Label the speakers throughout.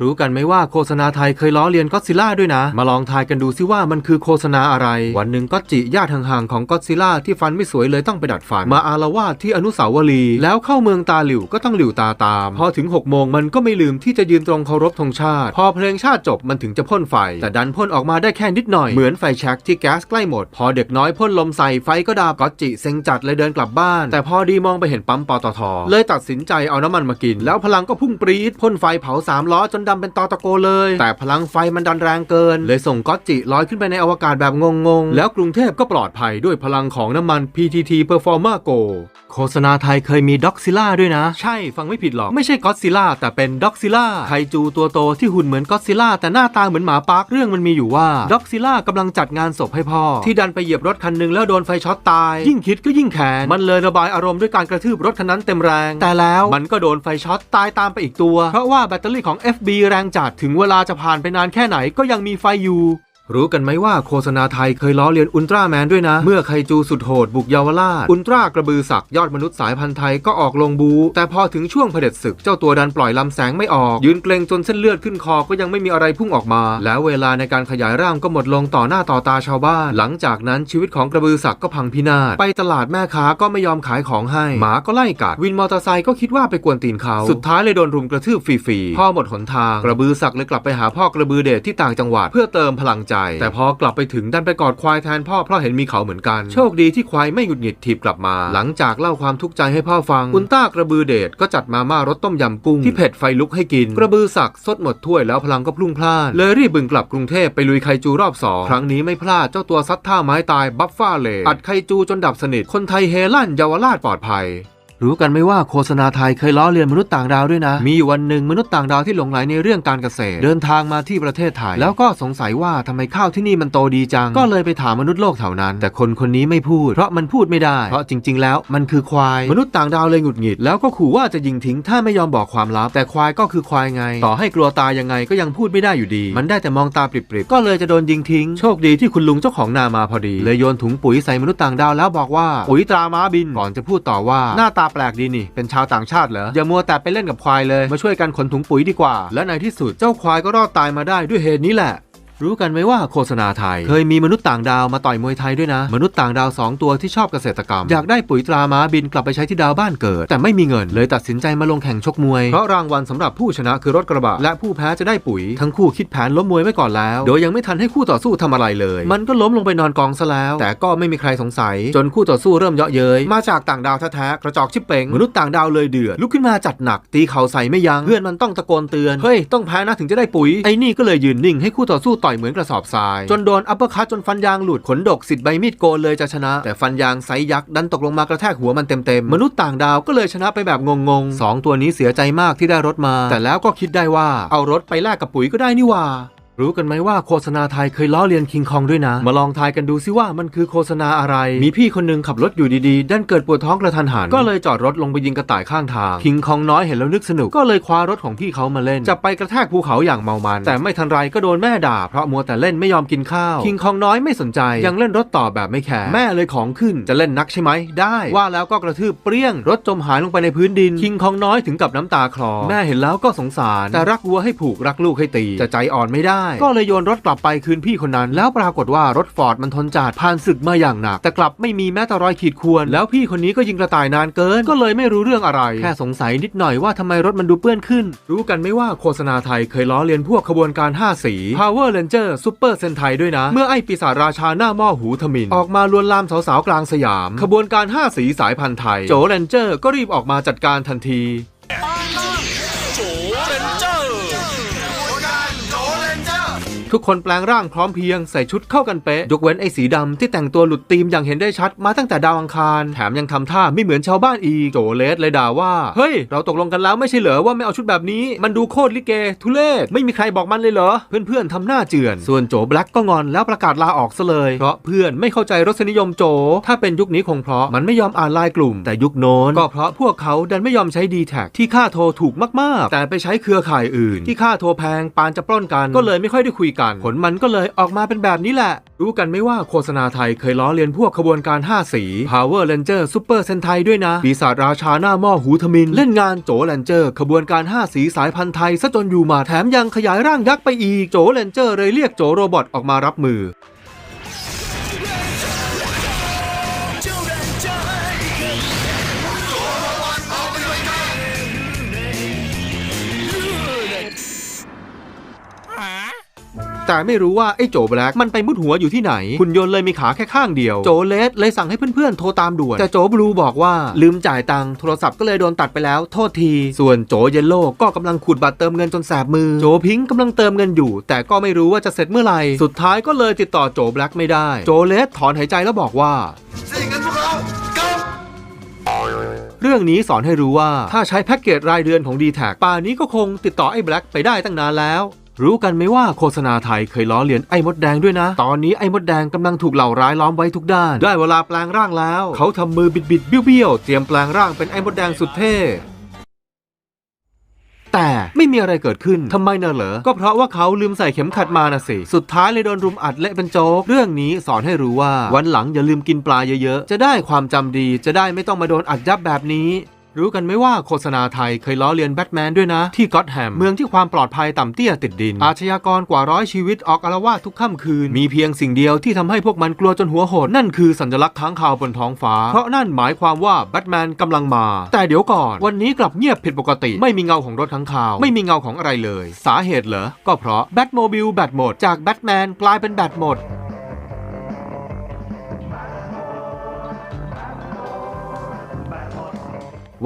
Speaker 1: รู้กันไหมว่าโฆษณาไทยเคยล้อเลียนก็ซิล่าด้วยนะ มาลองทายกันดูซิว่ามันคือโฆษณาอะไร วันหนึ่งก็จิญาติห่างๆของก็ซิล่าที่ฟันไม่สวยเลยต้องไปดัดฟัน มาอารวาสที่อนุสาวรีย์แล้วเข้าเมืองตาหลิวก็ต้องหลิวตาตาม พอถึง6โมงมันก็ไม่ลืมที่จะยืนตรงเคารพธงชาติ พอเพลงชาติจบมันถึงจะพ่นไฟ แต่ดันพ่นออกมาได้แค่นิดหน่อยเหมือนไฟแช็กที่แก๊สใกล้หมด พอเด็กน้อยพ่นลมใส่ไฟก็ดับก็จิเซ็งจัดเลยเดินกลับบ้าน แต่พอดีมองไปเห็นปั๊มปตทเลยตัดสินใจเอาน้ำมันมากิน แล้วพลังก็พุ่งปรี๊ดพ่นไฟเผาสามล้อจนดำเป็นตอตะโกเลย แต่พลังไฟมันดันแรงเกิน เลยส่งก็อตจิลอยขึ้นไปในอวกาศแบบงงๆ แล้วกรุงเทพก็ปลอดภัยด้วยพลังของน้ำมัน PTT Performa Go โฆษณาไทยเคยมีด็อกซิล่าด้วยนะ ใช่ฟังไม่ผิดหรอก ไม่ใช่ก็อดซิล่าแต่เป็นด็อกซิล่าไคจูตัวโตที่หุ่นเหมือนก็อดซิล่าแต่หน้าตาเหมือนหมาปาร์คเรื่องมันมีอยู่ว่าด็อกซิล่ากำลังจัดงานศพให้พ่อ ที่ดันไปเหยียบรถคันหนึ่งแล้วโดนไฟช็อตตาย ยิ่งคิดก็ยิ่งแค้นมันเลยระบายอารมณ์ด้วยการกระทืบรถคันนั้นเต็มแรง แต่แล้วมันก็โดนไฟช็อตตายตามไปอีกตัว เพราะว่าแบตเตอรี่ของ FB แรงจัดถึงเวลาจะผ่านไปนานแค่ไหนก็ยังมีไฟอยู่ รู้กันไหมว่าโฆษณาไทยเคยล้อเลียนอุลตร้าแมนด้วยนะ เมื่อไคจูสุดโหดบุกเยาวราช อุลตร้ากระบือศักยอดมนุษย์สายพันธุ์ไทยก็ออกลงบู แต่พอถึงช่วงเผด็จศึกเจ้าตัวดันปล่อยลำแสงไม่ออก ยืนเกรงจนเส้นเลือดขึ้นคอก็ยังไม่มีอะไรพุ่งออกมา แล้วเวลาในการขยายร่างก็หมดลงต่อหน้าต่อตาชาวบ้าน หลังจากนั้นชีวิตของกระบือศักก์ก็พังพินาศไปตลาดแม่ค้าก็ไม่ยอมขายของให้ หมาก็ไล่กัดวินมอเตอร์ไซค์ก็คิดว่าไปกวนตีนเขาสุดท้ายเลยโดนรุมกระทืบฟรีๆพ่อหมดหนทางกระบือศักดิ์เลยกลับไปหาพ่อกระบือเดชที่ต่างจังหวัดเพื่อเติมพลังใจแต่พอกลับไปถึงดันไปกอดควายแทนพ่อเพราะเห็นมีเขาเหมือนกัน โชคดีที่ควายไม่หงุดหงิดถีบกลับมา หลังจากเล่าความทุกข์ใจให้พ่อฟังอุลต้ากระบือเดชก็จัดมาม่ารสต้มยำกุ้งที่เผ็ดไฟลุกให้กิน กระบือศักดิ์สดหมดถ้วยแล้วพลังก็พลุ่งพล่านเลยรีบบึงกลับกรุงเทพไปลุยไคจูรอบสองครั้งนี้ไม่พลาดเจ้าตัวซัดท่าไม้ตายบัฟฟ้าเลอัดไคจูจนดับสนิทคนไทยเฮลั่นเยาวราชปลอดภัย รู้กันไหมว่าโฆษณาไทยเคยล้อเลียนมนุษย์ต่างดาวด้วยนะ มีอยู่วันหนึ่งมนุษย์ต่างดาวที่หลงไหลในเรื่องการเกษตร เดินทางมาที่ประเทศไทย แล้วก็สงสัยว่าทำไมข้าวที่นี่มันโตดีจัง ก็เลยไปถามมนุษย์โลกแถวนั้น แต่คนคนนี้ไม่พูด เพราะมันพูดไม่ได้ เพราะจริง ๆ แล้วมันคือควาย มนุษย์ต่างดาวเลยหงุดหงิด แล้วก็ขู่ว่าจะยิงทิ้งถ้าไม่ยอมบอกความลับ แต่ควายก็คือควายไง ต่อให้กลัวตายยังไงก็ยังพูดไม่ได้อยู่ดี มันได้แต่มองตาปริบๆก็เลยจะโดนยิงทิ้ง โชคดีที่คุณลุงเจ้าของนามาพอดี เลยโยนถุงปุ๋ยใส่มนุษย์ต่างดาวแล้วบอกว่าปุ๋ยตราม้าบินก่อนจะพูดต่อว่าหน้าตาแปลกดีนี่ เป็นชาวต่างชาติเหรอ อย่ามัวแต่ไปเล่นกับควายเลย มาช่วยกันขนถุงปุ๋ยดีกว่า และในที่สุดเจ้าควายก็รอดตายมาได้ด้วยเหตุนี้แหละ รู้กันไหมว่าโฆษณาไทย เคยมีมนุษย์ต่างดาวมาต่อยมวยไทยด้วยนะ มนุษย์ต่างดาว 2 ตัวที่ชอบเกษตรกรรม อยากได้ปุ๋ยตราม้าบินกลับไปใช้ที่ดาวบ้านเกิด แต่ไม่มีเงินเลยตัดสินใจมาลงแข่งชกมวย เพราะรางวัลสำหรับผู้ชนะคือรถกระบะ และผู้แพ้จะได้ปุ๋ย ทั้งคู่คิดแผนล้มมวยไว้ก่อนแล้ว โดยยังไม่ทันให้คู่ต่อสู้ทำอะไรเลย มันก็ล้มลงไปนอนกองซะแล้ว แต่ก็ไม่มีใครสงสัย จนคู่ต่อสู้เริ่มเยาะเย้ยมาจากต่างดาวแท้ๆกระจอกชิบเป่งมนุษย์ต่างดาวเลยเดือดลุกขึ้นมาจัดหนักตีเข่าใส่ไม่ยั้งเพื่อนมันต้องตะโกนเตือนเฮ้ยต้องแพ้นะถึงจะได้ปุ๋ยไอ้นี่ก็เลยยืนนิ่งให้คู่ต่อสู้ต่อยเหมือนกระสอบทราย จนโดนอัปเปอร์คัตจนฟันยางหลุดขนดกสิทธิ์ใบมีดโกนเลยจะชนะ แต่ฟันยางไซยักษ์ดันตกลงมากระแทกหัวมันเต็มๆมนุษย์ต่างดาวก็เลยชนะไปแบบงงๆสองตัวนี้เสียใจมากที่ได้รถมา แต่แล้วก็คิดได้ว่าเอารถไปแลกกับปุ๋ยก็ได้นี่หว่า รู้กันไหมว่าโฆษณาไทยเคยล้อเลียนคิงคองด้วยนะ มาลองทายกันดูซิว่ามันคือโฆษณาอะไร มีพี่คนหนึงขับรถอยู่ดีๆ ดันเกิดปวดท้องกระทันหัน ก็เลยจอดรถลงไปยิงกระต่ายข้างทาง คิงคองน้อยเห็นแล้วนึกสนุก ก็เลยคว้ารถของพี่เขามาเล่น จะไปกระแทกภูเขาอย่างเมามัน แต่ไม่ทันไรก็โดนแม่ด่า เพราะมัวแต่เล่นไม่ยอมกินข้าว คิงคองน้อยไม่สนใจ ยังเล่นรถต่อแบบไม่แคร์ แม่เลยของขึ้น จะเล่นนักใช่ไหม ได้ ว่าแล้วก็กระทืบเปรี้ยง รถจมหายลงไปในพื้นดิน คิงคองน้อยถึงกับน้ำตาคลอ แม่เห็นแล้วก็สงสาร แต่รักวัวให้ผูกรักลูกให้ตี จะใจอ่อนไม่ได้ก็เลยโยนรถกลับไปคืนพี่คนนั้น แล้วปรากฏว่ารถฟอร์ดมันทนจัดผ่านศึกมาอย่างหนัก แต่กลับไม่มีแม้แต่รอยขีดข่วน แล้วพี่คนนี้ก็ยิงกระต่ายนานเกิน ก็เลยไม่รู้เรื่องอะไร แค่สงสัยนิดหน่อยว่าทำไมรถมันดูเปื้อนขึ้น รู้กันไหมว่าโฆษณาไทยเคยล้อเลียนพวกขบวนการ 5 สี Power Ranger Super Sentai ด้วยนะ เมื่อไอปีศาจราชาหน้าหม้อหูทมิน ออกมาลวนลามสาวๆกลางสยาม ขบวนการ 5 สีสายพันธุ์ไทย โจเรนเจอร์ก็รีบออกมาจัดการทันที ทุกคนแปลงร่างพร้อมเพรียงใส่ชุดเข้ากันเป๊ะยกเว้นไอ้สีดำที่แต่งตัวหลุดธีมอย่างเห็นได้ชัดมาตั้งแต่ดาวอังคาร แถมยังทำท่าไม่เหมือนชาวบ้านอีกโจเลสเลยด่าว่าเฮ้ยเราตกลงกันแล้วไม่ใช่เหรอว่าไม่เอาชุดแบบนี้มันดูโคตรลิเก ทุเลศไม่มีใครบอกมันเลยเหรอ เพื่อนๆทำหน้าเจือนส่วนโจแบล็กก็งอนแล้วประกาศลาออกซะเลย เพราะเพื่อนไม่เข้าใจรสนิยมโจ ถ้าเป็นยุคนี้คงเพราะมันไม่ยอมอ่านไลน์กลุ่ม แต่ยุคโน้นก็เพราะพวกเขาดันไม่ยอมใช้ดีแท็ที่ค่าโทรถูกมากๆ แต่ไปใช้เครือข่ายอื่น ที่ค่าโทรแพงปานจะปล้นกันก็เลยไม่ค่อยได้คุยกันกัน ผลมันก็เลยออกมาเป็นแบบนี้แหละ รู้กันไหมว่าโฆษณาไทยเคยล้อเลียนพวกขบวนการ 5 สี Power Ranger Super Sentai ด้วยนะ ปีศาจราชาหน้าหม้อหูทมิน เล่นงานโจแลนเจอร์ ขบวนการ 5 สีสายพันธุ์ไทยซะจนอยู่มาแถมยังขยายร่างยักษ์ไปอีกโจแลนเจอร์เลยเรียกโจโรบอทออกมารับมือ แต่ไม่รู้ว่าไอ้โจแบล็กมันไปมุดหัวอยู่ที่ไหนคุณยนต์เลยมีขาแค่ข้างเดียว โจเลสเลยสั่งให้เพื่อนๆโทรตามด่วน แต่โจบลูบอกว่าลืมจ่ายตังค์โทรศัพท์ก็เลยโดนตัดไปแล้ว โทษที ส่วนโจเยลโล่ก็กำลังขูดบัตรเติมเงินจนแสบมือ โจพิงค์กำลังเติมเงินอยู่ แต่ก็ไม่รู้ว่าจะเสร็จเมื่อไหร่ สุดท้ายก็เลยติดต่อโจแบล็กไม่ได้ โจเลสถอนหายใจแล้วบอกว่า
Speaker 2: สิ่งนั้นพวกเราจบ
Speaker 1: เรื่องนี้สอนให้รู้ว่าถ้าใช้แพ็กเกจรายเดือนของ d t แทป่านนี้ก็คงติดต่อไอ้แบล็กไปได้ตั้งนานแล้ว รู้กันไหมว่าโฆษณาไทยเคยล้อเลียนไอ้มดแดงด้วยนะ ตอนนี้ไอ้มดแดงกำลังถูกเหล่าร้ายล้อมไว้ทุกด้าน ได้เวลาแปลงร่างแล้ว เขาทำมือบิดบิดๆเบี้ยวๆเตรียมแปลงร่างเป็นไอ้มดแดงสุดเท่แต่ไม่มีอะไรเกิดขึ้นทำไมเนอะเหรอ ก็เพราะว่าเขาลืมใส่เข็มขัดมานะสิ สุดท้ายเลยโดนรุมอัดเละเป็นโจ๊ก เรื่องนี้สอนให้รู้ว่า วันหลังอย่าลืมกินปลาเยอะๆ จะได้ความจำดี จะได้ไม่ต้องมาโดนอัดยับแบบนี้ รู้กันไหมว่าโฆษณาไทยเคยล้อเลียนแบทแมนด้วยนะ ที่ก็อตแฮม เมืองที่ความปลอดภัยต่ำเตี้ยติดดิน อาชญากรกว่าร้อยชีวิตออกอารวาสทุกค่ำคืน มีเพียงสิ่งเดียวที่ทำให้พวกมันกลัวจนหัวโหด นั่นคือสัญลักษณ์ค้างคาวบนท้องฟ้า เพราะนั่นหมายความว่าแบทแมนกำลังมา แต่เดี๋ยวก่อน วันนี้กลับเงียบผิดปกติ ไม่มีเงาของรถค้างคาว ไม่มีเงาของอะไรเลย สาเหตุเหรอก็เพราะแบทโมบิลแบตหมดจากแบทแมนกลายเป็นแบตหมด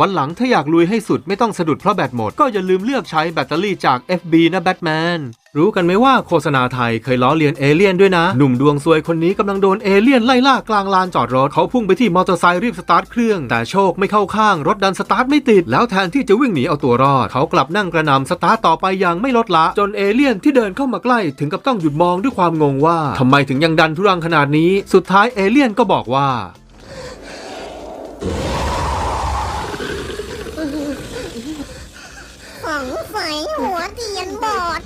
Speaker 1: วันหลังถ้าอยากลุยให้สุดไม่ต้องสะดุดเพราะแบตหมด ก็อย่าลืมเลือกใช้แบตเตอรี่จาก FB นะแบทแมนรู้กันไหมว่าโฆษณาไทยเคยล้อเลียนเอเลี่ยนด้วยนะ หนุ่มดวงซวยคนนี้กำลังโดนเอเลี่ยนไล่ล่ากลางลานจอดรถ เขาพุ่งไปที่มอเตอร์ไซค์รีบสตาร์ทเครื่อง แต่โชคไม่เข้าข้าง รถดันสตาร์ทไม่ติด แล้วแทนที่จะวิ่งหนีเอาตัวรอด เขากลับนั่งกระนำสตาร์ทต่อไปอย่างไม่ลดละ จนเอเลี่ยนที่เดินเข้ามาใกล้ถึงกับต้องหยุดมองด้วยความงงว่าทำไมถึงยังดันทุรังขนาดนี้ สุดท้ายเอเลี่ยนก็บอกว่า
Speaker 3: หัวเทียนบอด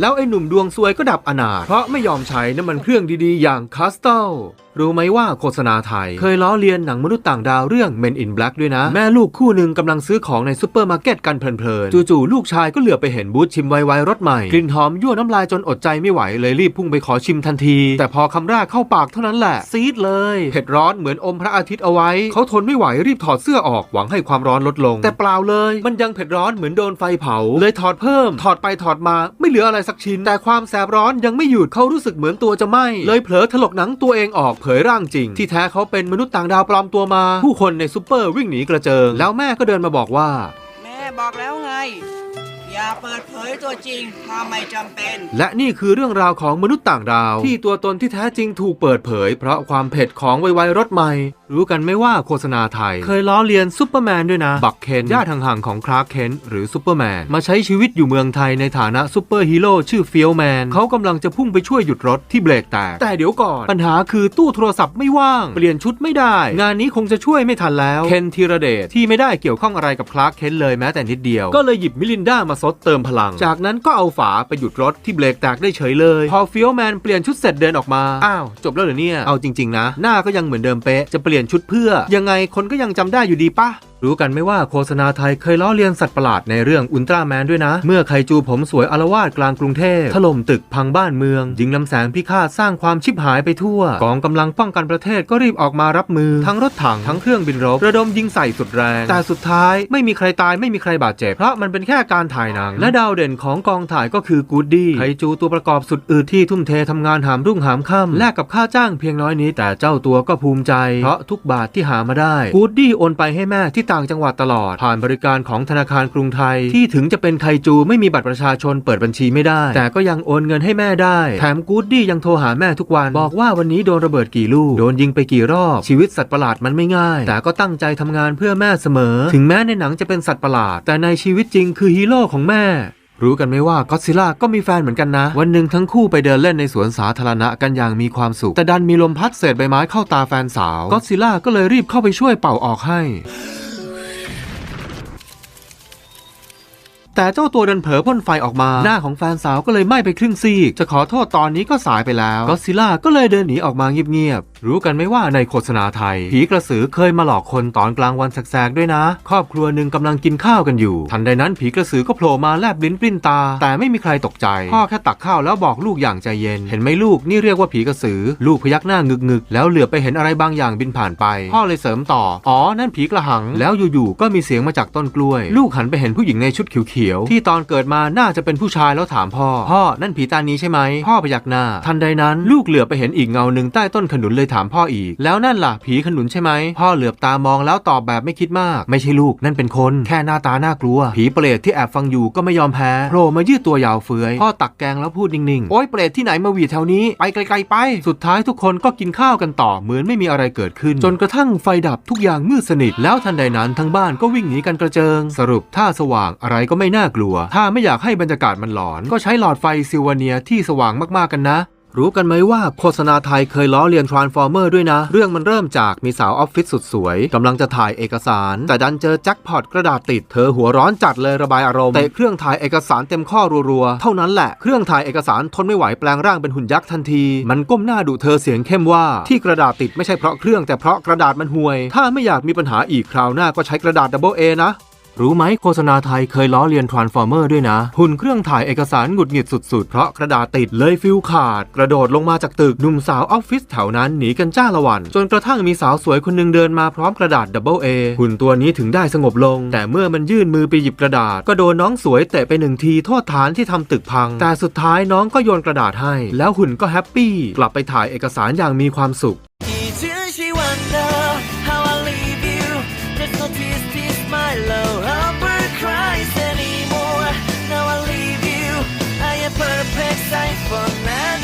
Speaker 1: แล้วไอ้หนุ่มดวงซวยก็ดับอนาถเพราะไม่ยอมใช้น้ำมันเครื่องดีๆ อย่างคาสตล รู้ไหมว่าโฆษณาไทย เคยล้อเลียนหนังมนุษย์ต่างดาวเรื่อง Men in Black ด้วยนะ แม่ลูกคู่หนึ่งกำลังซื้อของในซูเปอร์มาร์เก็ตกันเพลินๆ จู่ๆลูกชายก็เหลือไปเห็นบูธชิมไวๆรสใหม่ กลิ่นหอมยั่วน้ำลายจนอดใจไม่ไหวเลยรีบพุ่งไปขอชิมทันที แต่พอคำแรกเข้าปากเท่านั้นแหละ ซีดเลย เผ็ดร้อนเหมือนอมพระอาทิตย์เอาไว้ เขาทนไม่ไหวรีบถอดเสื้อออกหวังให้ความร้อนลดลง แต่เปล่าเลย มันยังเผ็ดร้อนเหมือนโดนไฟเผา เลยถอดเพิ่ม ถอดไปถอดมาไม่เหลืออะไรสักชิ้น แต่ความแสบร้อนยังไม่หยุดเขารู้สึกเหมือนตัวจะไหม้เลยเผลอถลกหนังตัวเองออกเผยร่างจริง ที่แท้เขาเป็นมนุษย์ต่างดาวปลอมตัวมา ผู้คนในซูเปอร์วิ่งหนีกระเจิง แล้วแม่ก็เดินมาบอกว่า
Speaker 4: แม่บอกแล้วไง อย่าเปิดเผยตัวจริงถ้าไม่จำเป็น
Speaker 1: และนี่คือเรื่องราวของมนุษย์ต่างดาว ที่ตัวตนที่แท้จริงถูกเปิดเผย เพราะความเผ็ดของไวๆรสใหม่รู้กันไหมว่าโฆษณาไทย เคยล้อเลียนซูเปอร์แมนด้วยนะ บักเคนญาติห่างๆของคลาร์กเคนหรือซูเปอร์แมน มาใช้ชีวิตอยู่เมืองไทยในฐานะซูเปอร์ฮีโร่ชื่อเฟียวแมนเขากำลังจะพุ่งไปช่วยหยุดรถที่เบรกแตกแต่เดี๋ยวก่อน ปัญหาคือตู้โทรศัพท์ไม่ว่าง เปลี่ยนชุดไม่ได้ งานนี้คงจะช่วยไม่ทันแล้วเคนธีรเดชที่ไม่ได้เกี่ยวข้องอะไรกับคลาร์กเคนเลยแม้แต่นิดเดียวก็เลยหยิบมิลินดามาซดเติมพลัง จากนั้นก็เอาฝาไปหยุดรถที่เบรกแตกได้เฉยเลยพอฟิลแมนเปลี่ยนชุดเสร็จเดินออกมาอ้าวจบแล้วเหรอเนี่ยเอาจริง ๆ นะ หน้าก็ยังเหมือนเดิมเป๊ะจะเปลี่ยนชุดเพื่อ ยังไงคนก็ยังจำได้อยู่ดีปะ รู้กันไหมว่าโฆษณาไทยเคยล้อเลียนสัตว์ประหลาดในเรื่องอุลตร้าแมนด้วยนะ เมื่อไคจูผมสวยอารวาสกลางกรุงเทพถล่มตึกพังบ้านเมือง ยิงลำแสงพิฆาตสร้างความชิบหายไปทั่ว กองกำลังป้องกันประเทศก็รีบออกมารับมือ ทั้งรถถังทั้งเครื่องบินรบระดมยิงใส่สุดแรง แต่สุดท้ายไม่มีใครตายไม่มีใครบาดเจ็บเพราะมันเป็นแค่การถ่ายหนัง และดาวเด่นของกองถ่ายก็คือกูดดี้ไคจูตัวประกอบสุดอืดที่ทุ่มเททำงานหามรุ่งหามค่ำแลกกับค่าจ้างเพียงน้อยนิดแต่เจ้าตัวก็ภูมิใจ เพราะทุกบาทที่หามาได้กูดดี้โอนไปให้แม่ที่ต่างจังหวัดตลอด ผ่านบริการของธนาคารกรุงไทย ที่ถึงจะเป็นไคจูไม่มีบัตรประชาชนเปิดบัญชีไม่ได้ แต่ก็ยังโอนเงินให้แม่ได้ แถมกู๊ดดี้ยังโทรหาแม่ทุกวัน บอกว่าวันนี้โดนระเบิดกี่ลูก โดนยิงไปกี่รอบ ชีวิตสัตว์ประหลาดมันไม่ง่าย แต่ก็ตั้งใจทำงานเพื่อแม่เสมอ ถึงแม้ในหนังจะเป็นสัตว์ประหลาด แต่ในชีวิตจริงคือฮีโร่ของแม่รู้กันไหมว่าก็ซิล่าก็มีแฟนเหมือนกันนะ วันหนึ่งทั้งคู่ไปเดินเล่นในสวนสาธารณะกันอย่างมีความสุข แต่ดันมีลมพัดเศษใบไม้เข้าตาแฟนสาวก็ซิล่าก็เลยรีบเข้าไปช่วยเป่าออกให้ แต่เจ้าตัวดันเผลอพ่นไฟออกมา หน้าของแฟนสาวก็เลยไหม้ไปครึ่งซีก จะขอโทษตอนนี้ก็สายไปแล้วก็ซิล่าก็เลยเดินหนีออกมาเงียบๆ รู้กันไหมว่าในโฆษณาไทย ผีกระสือเคยมาหลอกคนตอนกลางวันแสกๆด้วยนะ ครอบครัวหนึ่งกำลังกินข้าวกันอยู่ ทันใดนั้นผีกระสือก็โผล่มาแลบลิ้นปลิ้นตา แต่ไม่มีใครตกใจ พ่อแค่ตักข้าวแล้วบอกลูกอย่างใจเย็น เห็นไหมลูกนี่เรียกว่าผีกระสือ ลูกพยักหน้างึกๆแล้วเหลือไปเห็นอะไรบางอย่างบินผ่านไป พ่อเลยเสริมต่อ อ๋อ นั่นผีกระหัง แล้วอยู่ๆก็มีเสียงมาจากต้นกล้วย ลูกหันไปเห็นผู้หญิงในชุดเขียวๆที่ตอนเกิดมาน่าจะเป็นผู้ชายแล้วถามพ่อ พ่อนั่นผีตานี้ใช่ไหมพ่อพยักหน้า ทันใดนั้นลูกเหลือไปเห็นอีกเงาหนึ่งใต้ต้นขนุนเลยถามพ่ออีก แล้วนั่นล่ะ ผีขนุนใช่ไหม พ่อเหลือบตามองแล้วตอบแบบไม่คิดมาก ไม่ใช่ลูกนั่นเป็นคน แค่หน้าตาน่ากลัว ผีเปรตที่แอบฟังอยู่ก็ไม่ยอมแพ้โผล่มายืดตัวยาวเฟือยพ่อตักแกงแล้วพูดนิ่งๆ โอ๊ยเปรตที่ไหนมาหวีแถวนี้ ไปไกลๆไป สุดท้ายทุกคนก็กินข้าวกันต่อเหมือนไม่มีอะไรเกิดขึ้น จนกระทั่งไฟดับทุกอย่างมืดสนิท แล้วทันใดนั้นทั้งบ้านก็วิ่งหนีกันกระเจิง สรุปถ้าสว่างอะไรก็ไม่น่ากลัว ถ้าไม่อยากให้บรรยากาศมันหลอน ก็ใช้หลอดไฟซิลวเนียที่สว่างมากๆกันนะ รู้กันไหมว่าโฆษณาไทยเคยล้อเลียนทรานส์ฟอร์เมอร์ด้วยนะ เรื่องมันเริ่มจากมีสาวออฟฟิศสุดสวยกำลังจะถ่ายเอกสาร แต่ดันเจอแจ็คพอตกระดาษติด เธอหัวร้อนจัดเลยระบายอารมณ์เตะเครื่องถ่ายเอกสารเต็มข้อรัวๆ เท่านั้นแหละเครื่องถ่ายเอกสารทนไม่ไหวแปลงร่างเป็นหุ่นยักษ์ทันที มันก้มหน้าดุเธอเสียงเข้มว่าที่กระดาษติดไม่ใช่เพราะเครื่องแต่เพราะกระดาษมันห่วย ถ้าไม่อยากมีปัญหาอีกคราวหน้าก็ใช้กระดาษดับเบิลเอนะ รู้ไหมโฆษณาไทยเคยล้อเลียนทรานส์ฟอร์เมอร์ด้วยนะ หุ่นเครื่องถ่ายเอกสารหงุดหงิดสุดๆ เพราะกระดาษติดเลยฟิลขาด กระโดดลงมาจากตึกหนุ่มสาวออฟฟิศแถวนั้นหนีกันจ้าละวัน จนกระทั่งมีสาวสวยคนนึงเดินมาพร้อมกระดาษดับเบิลเอหุ่นตัวนี้ถึงได้สงบลง แต่เมื่อมันยื่นมือไปหยิบกระดาษ ก็โดนน้องสวยเตะไปหนึ่งทีโทษฐานที่ทำตึกพัง แต่สุดท้ายน้องก็โยนกระดาษให้ แล้วหุ่นก็แฮปปี้กลับไปถ่ายเอกสารอย่างมีความสุข
Speaker 5: my low upper cries anymore. Now I leave you. I am perfect sight for now.